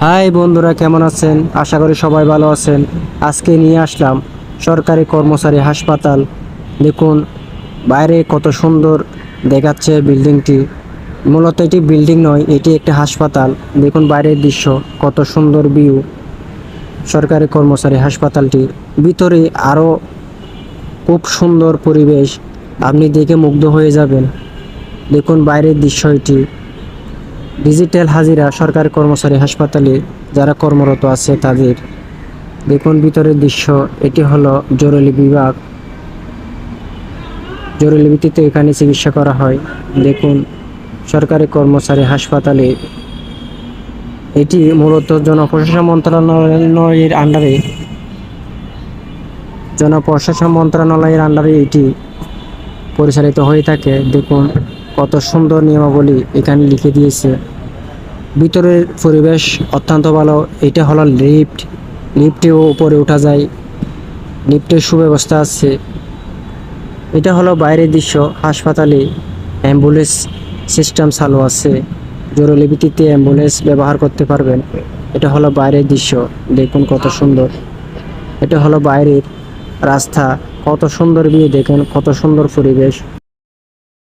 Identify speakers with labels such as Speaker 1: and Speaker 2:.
Speaker 1: High বন্ধুরা, কেমন আছেন? আশা করি সবাই ভালো আছেন। আজকে নিয়ে আসলাম সরকারি কর্মচারী হাসপাতাল। দেখুন, বাইরে কত সুন্দর দেখাচ্ছে বিল্ডিংটি। মূলত এটি বিল্ডিং নয়, এটি একটি হাসপাতাল। দেখুন বাইরের দৃশ্য, কত সুন্দর ভিউ। সরকারি কর্মচারী হাসপাতালটি। ভিতরে আরও খুব সুন্দর পরিবেশ। আপনি দেখে মুগ্ধ হয়ে যাবেন। দেখুন বাইরের দৃশ্য এটি। ডিজিটাল হাজিরা সরকারি কর্মচারী হাসপাতালে যারা কর্মরত আছে তাদের দেখুন ভিতরের দৃশ্য, এটি হলো জরুরি বিভাগ। জরুরি ভিত্তিতে এখানে চিকিৎসা করা হয়। দেখুন সরকারি কর্মচারী হাসপাতালে এটি মূলত জনপ্রশাসন মন্ত্রণালয়ের আন্ডারে। জনপ্রশাসন মন্ত্রণালয়ের আন্ডারে এটি পরিচালিত হয়ে থাকে। দেখুন কত সুন্দর নিয়মাবলী এখানে লিখে দিয়েছে। ভিতরের পরিবেশ অত্যন্ত ভালো। এটা হলো লিফট। লিফটেও উপরে ওঠা যায়। লিফটের সুব্যবস্থা আছে। এটা হলো বাইরের দৃশ্য। হাসপাতালে অ্যাম্বুলেন্স সিস্টেম চালু আছে। জরুরি ভিত্তিতে অ্যাম্বুলেন্স ব্যবহার করতে পারবেন। এটা হলো বাইরের দৃশ্য। দেখুন কত সুন্দর। এটা হলো বাইরের রাস্তা। কত সুন্দর ভিউ দেখুন কত সুন্দর পরিবেশ।